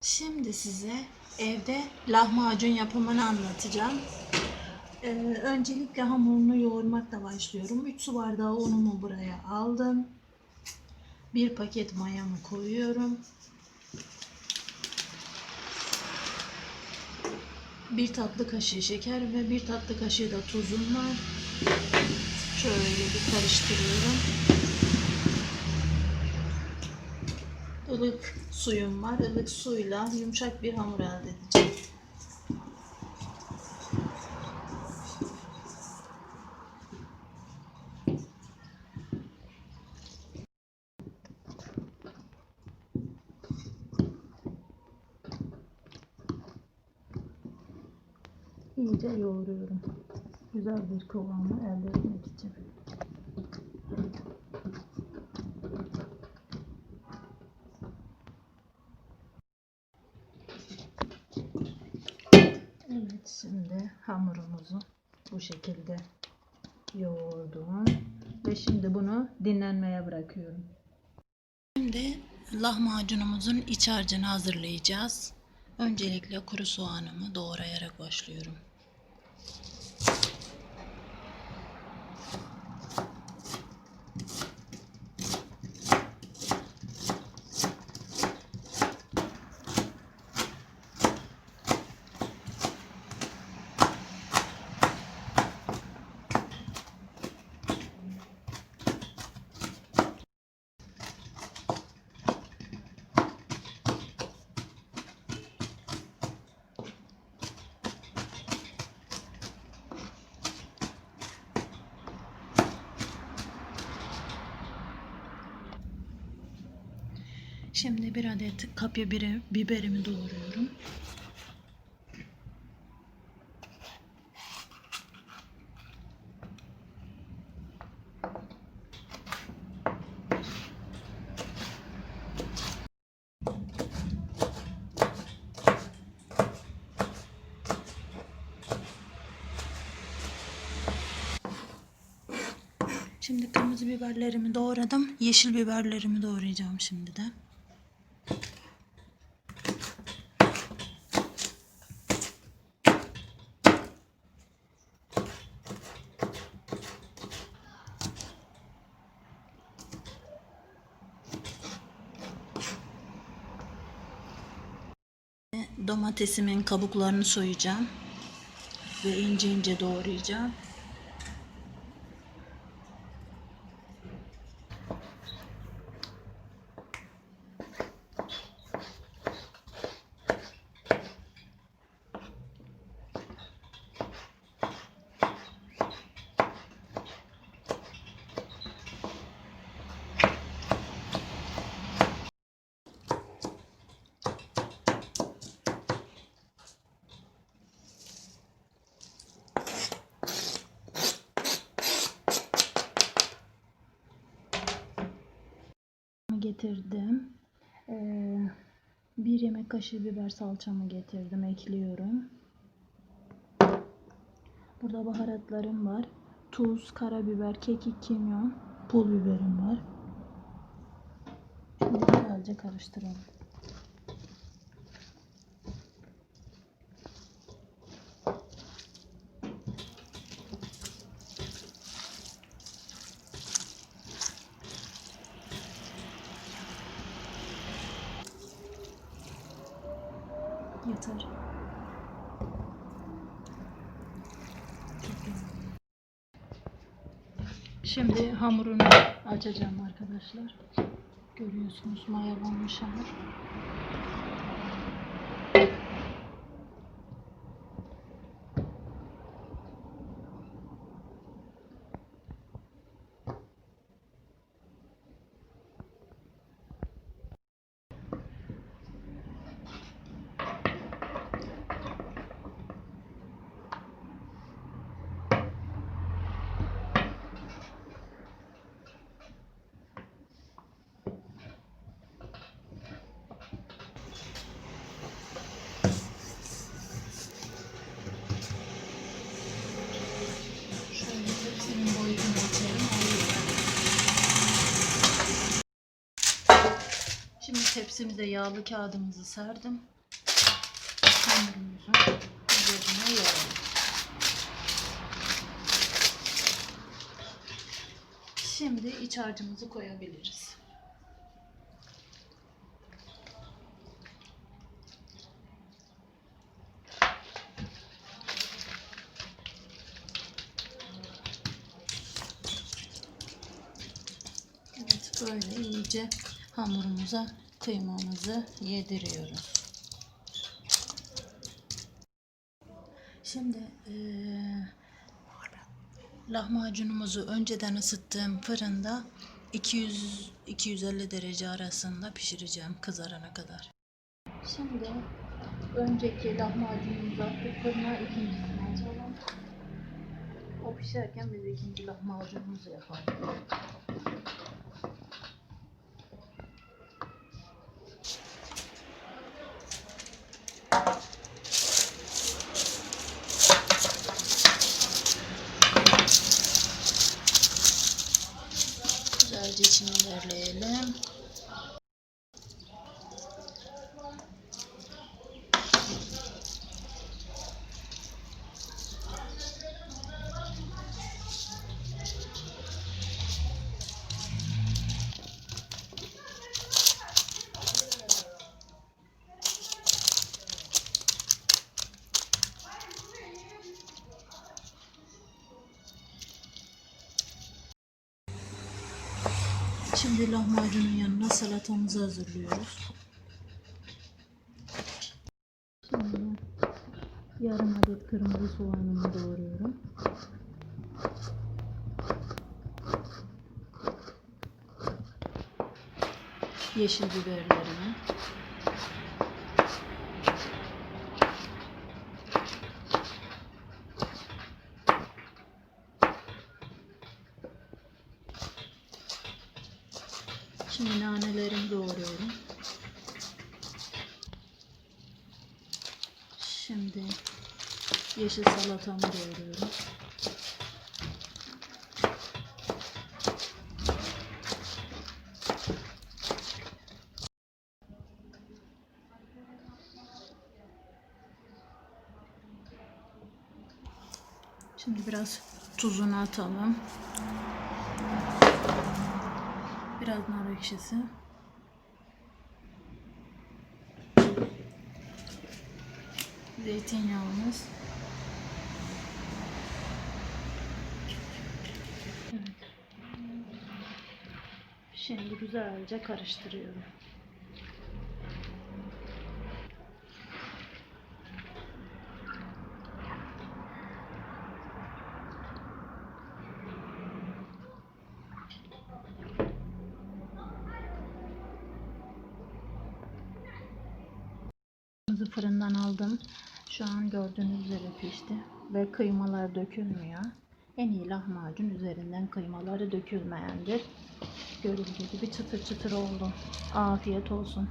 Şimdi size evde lahmacun yapımını anlatacağım. Ee, öncelikle hamurunu yoğurmakla başlıyorum. 3 su bardağı unumu buraya aldım. Bir paket mayamı koyuyorum. Bir tatlı kaşığı şeker ve bir tatlı kaşığı da tuzum var. Şöyle bir karıştırıyorum. Ilık suyum var. Ilık suyla yumuşak bir hamur elde edeceğim. İyice yoğuruyorum. Güzel bir kıvamı elde etmek için. Evet şimdi hamurumuzu bu şekilde yoğurdum ve şimdi bunu dinlenmeye bırakıyorum. Şimdi lahmacunumuzun iç harcını hazırlayacağız. Öncelikle kuru soğanımı doğrayarak başlıyorum. Şimdi bir adet kapya bire- biberimi doğruyorum. Şimdi kırmızı biberlerimi doğradım. Yeşil biberlerimi doğrayacağım şimdi de. Domatesimin kabuklarını soyacağım ve ince ince doğrayacağım. Getirdim. Ee, bir yemek kaşığı biber salçamı getirdim. Ekliyorum. Burada baharatlarım var. Tuz, karabiber, kekik, kimyon, pul biberim var. Şimdi güzelce karıştıralım. Yeter. Şimdi hamurunu açacağım arkadaşlar. Görüyorsunuz mayalanmış hamur. Tepsimize yağlı kağıdımızı serdim. Hamurumuzun üzerine yayalım. Şimdi iç harcımızı koyabiliriz. Evet böyle iyice hamurumuza kıymamızı yediriyoruz. Şimdi eee lahmacunumuzu önceden ısıttığım fırında 200 250 derece arasında pişireceğim kızarana kadar. Şimdi önceki lahmacunumuzu attık fırına ikincisini açalım. O pişerken biz ikinci lahmacunumuzu yapalım. Güzelce Şimdi lahmacunun yanına salatamızı hazırlıyoruz. Şimdi yarım adet kırmızı soğanımı doğruyorum. Yeşil biberlerimi. Nanelerimi doğruyorum. Şimdi yeşil salatamı doğruyorum. Şimdi biraz tuzunu atalım. Biraz nar ekşisi. Zeytinyağımız. Evet. Şimdi güzelce karıştırıyorum. Fırından aldım. Şu an gördüğünüz üzere pişti. Ve kıymalar dökülmüyor. En iyi lahmacun üzerinden kıymaları dökülmeyendir. Görüldüğü gibi çıtır çıtır oldu. Afiyet olsun.